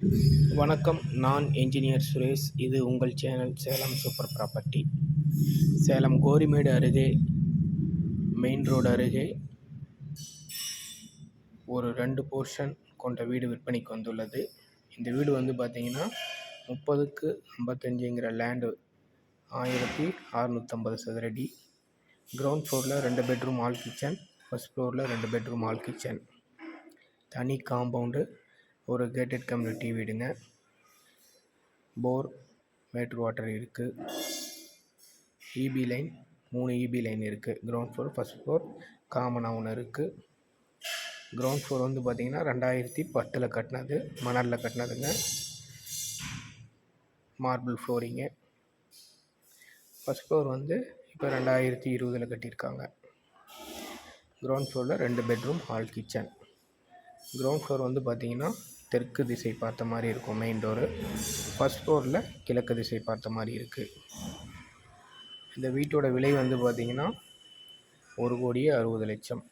வணக்கம் நான் என்ஜினியர் சுரேஷ். இது உங்கள் channel Salem super property. Salem Korimedu அருகே மெயின் ரோடு அருகே ஒரு ரெண்டு போர்ஷன் கொண்ட வீடு விற்பனைக்கு வந்துள்ளது. இந்த வீடு வந்து பார்த்திங்கன்னா முப்பதுக்கு ஐம்பத்தஞ்சுங்கிற லேண்டு ஆயிரத்தி அறநூற்றம்பது சதுரடி கிரவுண்ட் ஃப்ளோரில் ரெண்டு பெட்ரூம் ஆல் கிச்சன் ஃபஸ்ட் ஃப்ளோரில் ரெண்டு பெட்ரூம் ஆல் கிச்சன் தனி காம்பவுண்டு ஒரு கேட்டட் கம்யூனிட்டி வீடுங்க. போர் மேட்ரு வாட்டர் இருக்குது இபி லைன் மூணு இபி லைன் இருக்குது கிரவுண்ட் ஃப்ளோர் ஃபஸ்ட் ஃப்ளோர் காமனாக ஒன்று இருக்குது கிரவுண்ட் ஃப்ளோர் வந்து பார்த்திங்கன்னா ரெண்டாயிரத்தி பத்தில் கட்டினது மணலில் கட்டினதுங்க. மார்பிள் ஃப்ளோரிங்கு ஃபஸ்ட் ஃப்ளோர் வந்து இப்போ ரெண்டாயிரத்தி இருபதில் கட்டியிருக்காங்க. கிரவுண்ட் ஃப்ளோரில் ரெண்டு bedroom hall kitchen ground floor வந்து பார்த்திங்கன்னா தெற்கு திசை பார்த்த மாதிரி இருக்கும் மெயின் டோரு ஃபஸ்ட் ஃப்ளோரில் கிழக்கு திசை பார்த்த மாதிரி இருக்குது இந்த வீட்டோட விலை வந்து பார்த்திங்கன்னா ஒரு கோடியே அறுபது லட்சம்.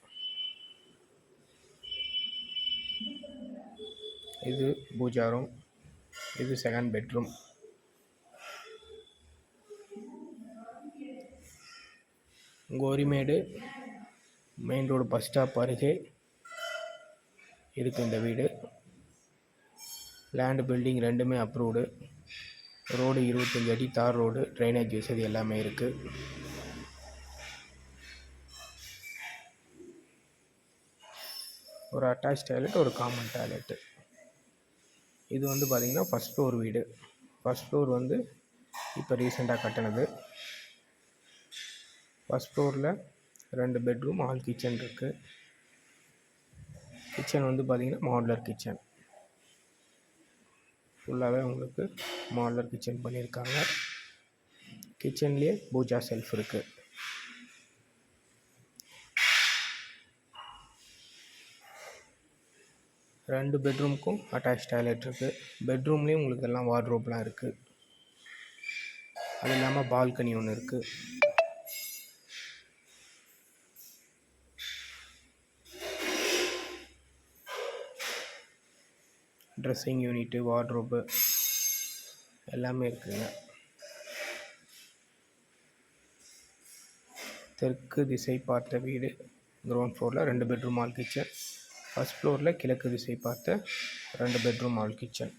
இது பூஜா ரூம் இது second bedroom Gorimedu main road bus stop அருகே இருக்குது இந்த வீடு. லேண்டு பில்டிங் ரெண்டுமே அப்ரூவ்டு ரோடு இருபத்தஞ்சி அடி தார் ரோடு ட்ரைனேஜ் வசதி எல்லாமே இருக்குது ஒரு அட்டாச் டாய்லெட் ஒரு காமன் டாய்லெட்டு இது வந்து பார்த்திங்கன்னா ஃபஸ்ட் ஃப்ளோர் வீடு. ஃபஸ்ட் ஃப்ளோர் வந்து இப்போ ரீசெண்டாக கட்டினது. ஃபஸ்ட் ஃப்ளோரில் ரெண்டு பெட்ரூம் ஆல் கிச்சன் இருக்குது கிச்சன் வந்து பார்த்திங்கன்னா மாடுலர் கிச்சன் ஃபுல்லாகவே உங்களுக்கு மாடலர் கிச்சன் பண்ணியிருக்காங்க. கிச்சன்லேயே பூஜா செல்ஃப் இருக்குது ரெண்டு பெட்ரூமுக்கும் அட்டாச் டாய்லெட் இருக்குது பெட்ரூம்லேயும் உங்களுக்கு எல்லாம் வார்ட்ரோப்லாம் இருக்குது அது இல்லாமல் பால்கனி ஒன்று இருக்குது ட்ரெஸ்ஸிங் யூனிட்டு வார்ட்ரோப்பு எல்லாமே இருக்குதுங்க தெற்கு திசை பார்த்த வீடு கிரவுண்ட் ஃப்ளோரில் ரெண்டு பெட்ரூம் ஆல் கிச்சன் ஃபஸ்ட் ஃப்ளோரில் கிழக்கு திசை பார்த்த ரெண்டு பெட்ரூம் ஆல் கிச்சன்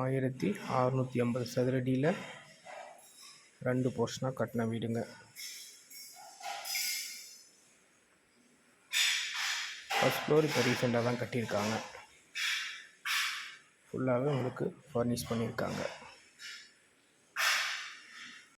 ஆயிரத்தி அறநூற்றி ஐம்பது சதுரடியில் ரெண்டு போர்ஷனாக கட்டின வீடுங்க. ஃபஸ்ட் ஃப்ளோர் இப்போ ரீசெண்டாக தான் கட்டியிருக்காங்க. ஃபுல்லாகவே உங்களுக்கு ஃபர்னிஷ் பண்ணியிருக்காங்க.